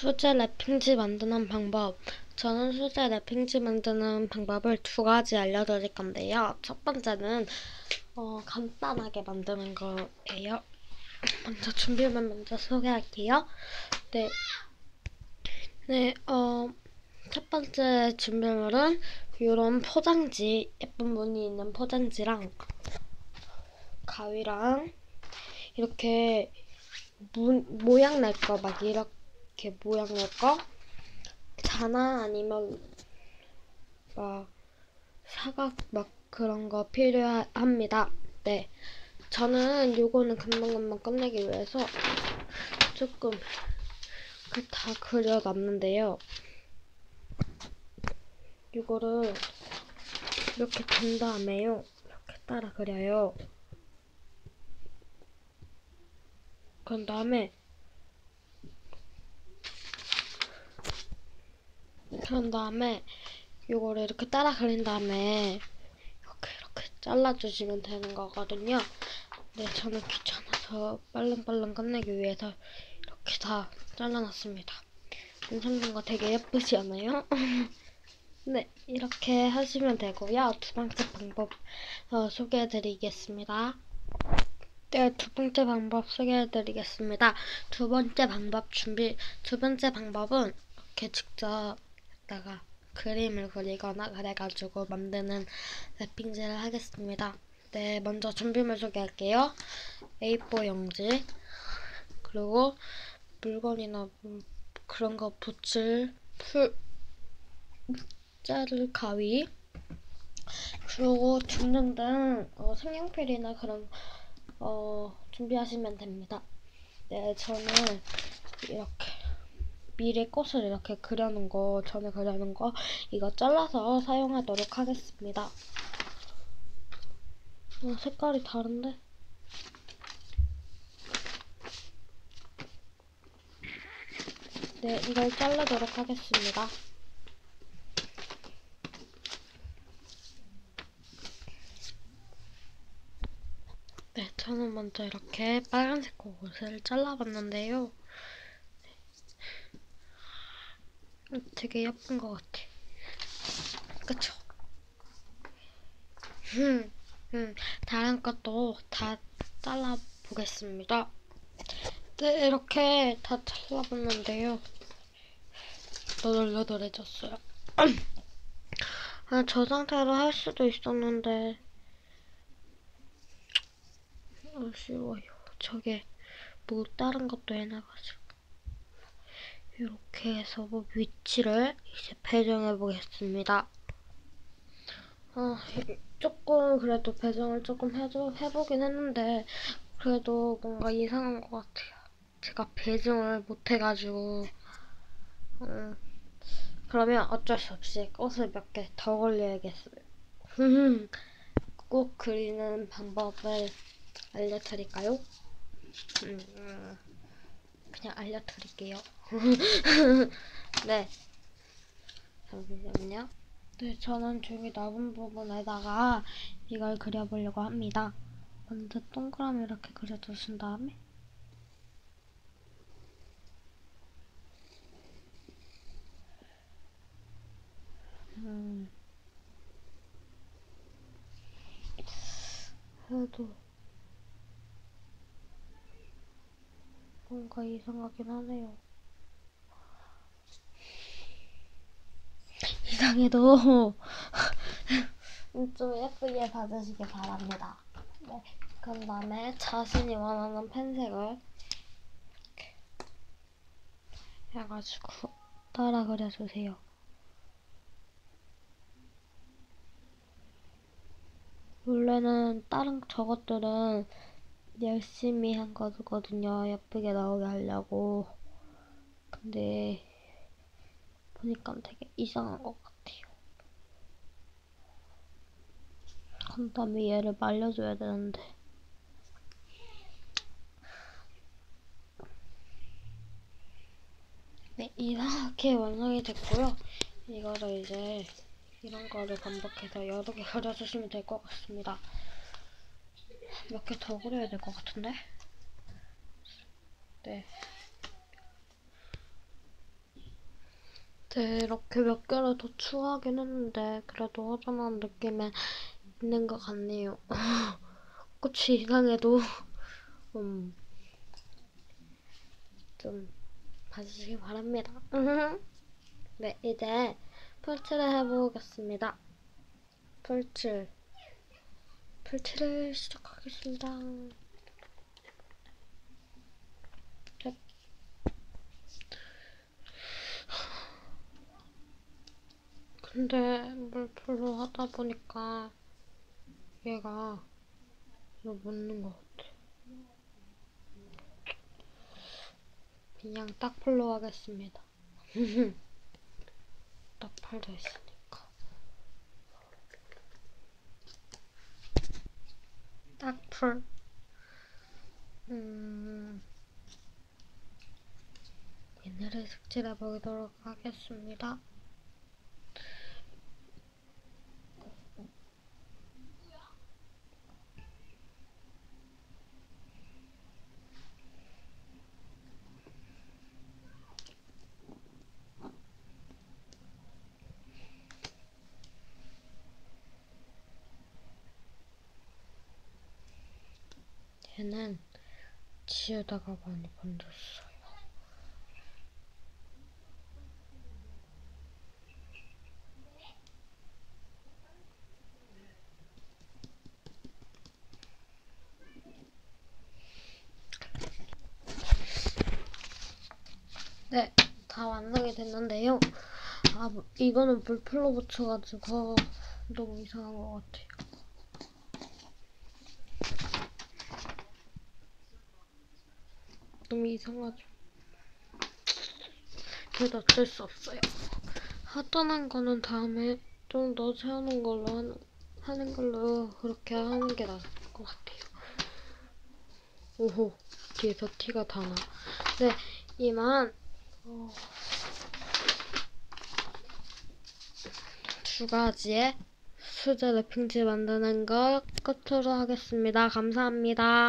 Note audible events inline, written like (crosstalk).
수제 랩핑지 만드는 방법. 저는 수제 랩핑지 만드는 방법을 두 가지 알려드릴 건데요. 첫 번째는 어, 간단하게 만드는 거예요. (clears throat) 먼저 준비물 먼저 소개할게요. 네, 네, 어, 첫 번째 준비물은 이런 포장지, 예쁜 무늬 있는 포장지랑 가위랑 이렇게 무, 모양 낼거막 이렇게 모양 낼 거 자나 아니면 막 사각 막 그런 거 필요합니다. 네, 저는 요거는 금방금방 끝내기 위해서 조금 그다 그려놨는데요. 이거를 이렇게 된 다음에요. 이렇게 따라 그려요. 그런 다음에 그런 다음에 요거를 이렇게 따라 그린 다음에 이렇게 이렇게 잘라주시면 되는 거거든요. 네, 저는 귀찮아서 빨랑빨랑 끝내기 위해서 이렇게 다 잘라놨습니다. 눈썹 된거 되게 예쁘지 않아요? (laughs) 네, 이렇게 하시면 되고요. 두 번째 방법 어, 소개해드리겠습니다. 네, 두 번째 방법 소개해드리겠습니다. 두 번째 방법 준비, 두 번째 방법은 이렇게 직접 여기다가 그림을 그리거나 그래가지고 만드는 랩핑지를 하겠습니다. 네, 먼저 준비물 소개할게요. A4 용지, 그리고 물건이나 뭐 그런 거 붙일 풀, 자를 가위, 그리고 중등등 어, 색연필이나 그런 어, 준비하시면 됩니다. 네, 저는 이렇게 미리 꽃을 이렇게 그려놓은 거, 전에 그려놓은 거 이거 잘라서 사용하도록 하겠습니다. 어, 색깔이 다른데? 네, 이걸 자르도록 하겠습니다. 네, 저는 먼저 이렇게 빨간색 옷을 잘라봤는데요. 네. 되게 예쁜 것 같아. 그쵸? 음, 음, 다른 것도 다 잘라보겠습니다. 네, 이렇게 다 잘라봤는데요. 너덜너덜해졌어요. (clears throat) 아, 저 상태로 할 수도 있었는데 아쉬워요. 저게 뭐 다른 것도 해놔가지고 이렇게 해서 뭐 위치를 이제 배정해 보겠습니다. 아, 조금 그래도 배정을 조금 해도 해보긴 했는데 그래도 뭔가 이상한 것 같아요. 제가 배정을 못해가지고 음, 그러면 어쩔 수 없이 꽃을 몇 개 더 걸려야겠어요. 꼭 그리는 방법을 알려드릴까요? 음, 그냥 알려드릴게요. (laughs) 네. 잠시만요. 네, 저는 저기 남은 부분에다가 이걸 그려보려고 합니다. 먼저 동그라미 이렇게 그려주신 다음에 음, 해도 뭔가 이상하긴 하네요. (laughs) 이상해도 (laughs) 좀 예쁘게 봐주시기 바랍니다. 네, 그런 다음에 자신이 원하는 펜색을 해가지고 따라 그려주세요. 원래는 다른 저것들은 열심히 한 거거든요. 예쁘게 나오게 하려고. 근데 보니까 되게 이상한 것 같아요. 그 다음에 얘를 말려줘야 되는데. 네, 이렇게 (laughs) 완성이 됐고요. 이거를 이제 이런 거를 반복해서 여러 개 그려주시면 될 것 같습니다. 몇 개 더 그려야 될 것 같은데? 네. 네, 이렇게 몇 개를 더 추가하긴 했는데, 그래도 허전한 느낌은 있는 것 같네요. (laughs) 꽃이 이상해도, (laughs) 음, 좀 봐주시기 바랍니다. (laughs) 네, 이제 풀칠을 해보겠습니다. 풀칠. 풀칠을 시작하겠습니다. 네. 근데 물풀로 하다 보니까 얘가 이거 묻는 것 같아. 그냥 딱풀로 하겠습니다. (laughs) 딱팔도 있으 딱풀. 음, 얘네를 색칠해 보도록 하겠습니다. 얘는 지우다가 많이 번졌어요. 네, 다 완성이 됐는데요. 아, 뭐, 이거는 물풀로 붙여가지고 너무 이상한 것 같아요. 너무 이상하죠. 그래도 어쩔 수 없어요. 하단한 거는 다음에 좀 더 채우는 걸로 하는, 하는 걸로 그렇게 하는 게 나을 것 같아요. 오호, 뒤에서 티가 다 나. 네, 이만 어, 두 가지의 수제 랩핑지 만드는 거 끝으로 하겠습니다. 감사합니다.